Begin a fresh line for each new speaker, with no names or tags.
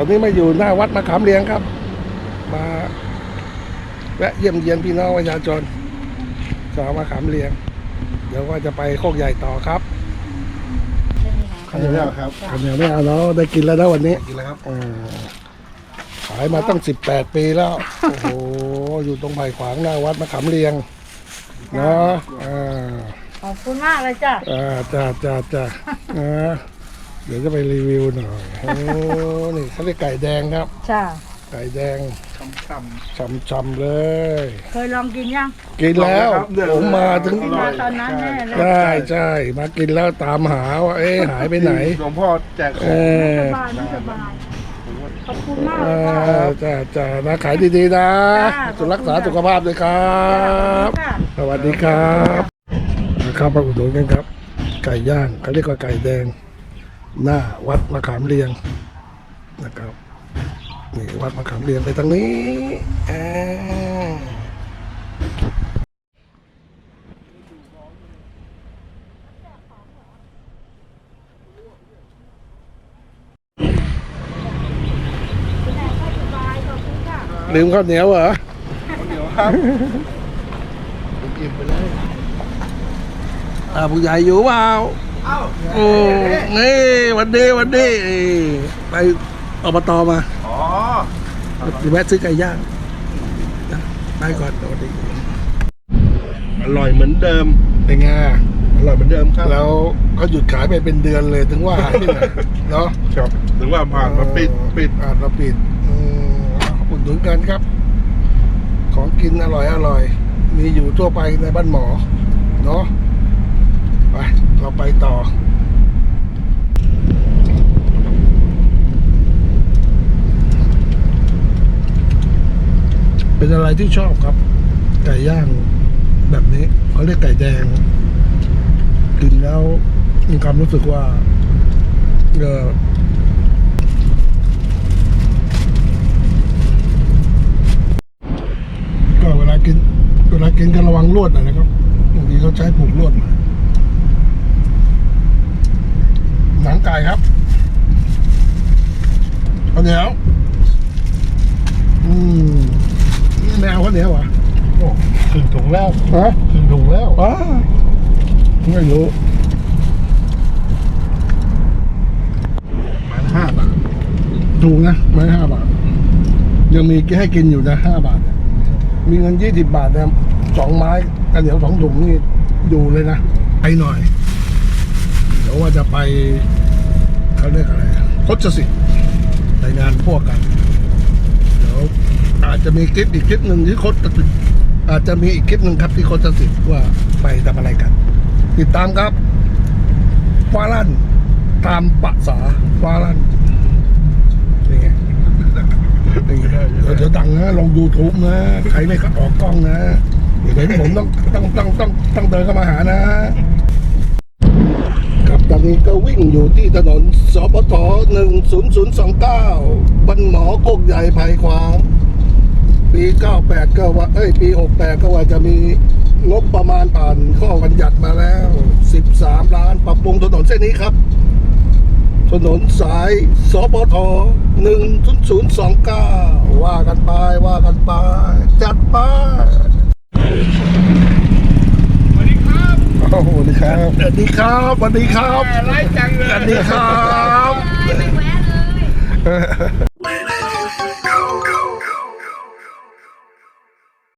อนนี้มาอยู่หน้าวัดมะขามเลียงครับ มาแวะเยี่ยมเยียนพี่น้องประชาชนชาวมะขามเลียง เดี๋ยวว่าจะไปโคกใหญ่ต่อครับ
ข้าวเหนียวไม่เอาครับ
ข้าวเหนียวไม่เอาเนาะได้กินแล้วนะวันนี้
กินแล้วครับ
อ่าขายมาตั้งสิบแปดปีแล้ว โอ้โหอยู่ตรงไผ่ขวางหน้าวัดมะขามเลียงเนาะอ่า
ขอบคุณมากเลยจ้ะ
อ่าจ้าจ้าจ้าอ่าเดี๋ยวจะไปรีวิวหน่อยโอ้นี่เขาเรียกไก่แดงครับ
จ้ะ
ไก่แดง
ช่ำ
ช่ำๆเลย
เคยลองกินยัง
กินแล้ว
ลองครับเดือด
ผมมาถึง
อร่อย
ตอนนั้นแน่เลย
ใช่ใช่มากินแล้วตามหาว่าเอ๊ะหายไปไหน
หลวงพ่อแจกข
เอ
อง
อ
สบายไม่สบาย ขอบคุณมาก
เอ
เลยจ้ะ
อจ้าจ้านะขายดีๆนะ
จ้า
สุรักษาสุขภาพด้วยครับ
ค่ะ
สวัสดีครับนะครับมาอุดหนุนกันครับ ไก่ย่างเขาเรียกว่าไก่แดง หน้าวัดมะขามเรียงนะครับนี่วัดมะขามเรียงไปทางนี้อ่าลืมข้าวเหนียวเหรอ
ข้าวเหนียวครับผมอิ่มไปเลย
อ่าผู้ใหญ่อยู่เปล่า
เอ้า
โอ้นี่วันดีวันดีไปอบตมา
อ๋อ
แวะซื้อไก่ย่างนะไปก่อนสวัสดี
อร่อยเหมือนเดิม
เป็นไง
อร่อยเหมือนเดิมครับ
แล้วเขาหยุดขายไปเป็นเดือนเลยถึงว่าหายไปไหนเนาะ
ครับถึงว่าผ่านมาปิดปิด
อ่านมาปิดอืมอุดหนุนกันครับ ของกินอร่อยอร่อย มีอยู่ทั่วไปในบ้านหมอเนาะไปเรา ไปต่อเป็นอะไรที่ชอบครับ ไก่ย่างแบบนี้เขาเรียกไก่แดง กินแล้วมีความรู้สึกว่าเออก็เวลากิน เวลากินก็ระวังลวดหน่อยนะครับบางทีเขาใช้ผูกลวดมาหนังไก่ ครับข้าวเหนียว อืมไม่เอาข้าวเหนียวเหรอ
โอ้ถึงถุงแล้ว
ฮะ
ถึงถุงแล้ว
ว้าไม่รู้
มาห้าบาท
ถูกนะไม้ห้าบาท ยังมีให้กินอยู่นะห้าบาทเนี่ยมีเงินยี่สิบบาทนะสองไม้กันเดี๋ยวสองถุงนี่อยู่เลยนะไปหน่อยเดี๋ยวว่าจะไป เขาเรียกอะไรพจสิทธิ์ในงานพวกกัน เดี๋ยวอาจจะมีคลิปอีกคลิปหนึ่งที่โคตอาจจะมีอีกคลิปหนึ่งครับที่โคตสิทธิ์ว่าไปทำอะไรกัน ติดตามครับฟาลันตามปะสาฟาลันนี่ไงนี่ไงเดี๋ยวเดี๋ยวดังนะลง YouTube นะ ใครไม่ออกกล้องนะเดี๋ยวผมต้องต้องต้องต้องต้องเดินเข้ามาหานะ นี้ก็วิ่งอยู่ที่ถนนสปท10029บันหมอโคกใหญ่ไผ่ขวาง ปี 98 ก็ว่า เอ้ย ปี 68 ก็ว่าจะมีงบประมาณผ่านข้อบัญญัติมาแล้ว 13 ล้านปรับปรุงถนนเส้นนี้ครับ ถนนสายสปท10029 ว่ากันไป ว่ากันไป จัดไป
สวัสดีครับ
โอ้โหสวัสดีครับส วัสดีครับสวัสดีครับ
ไล่จังเลย
สวัสดีครับ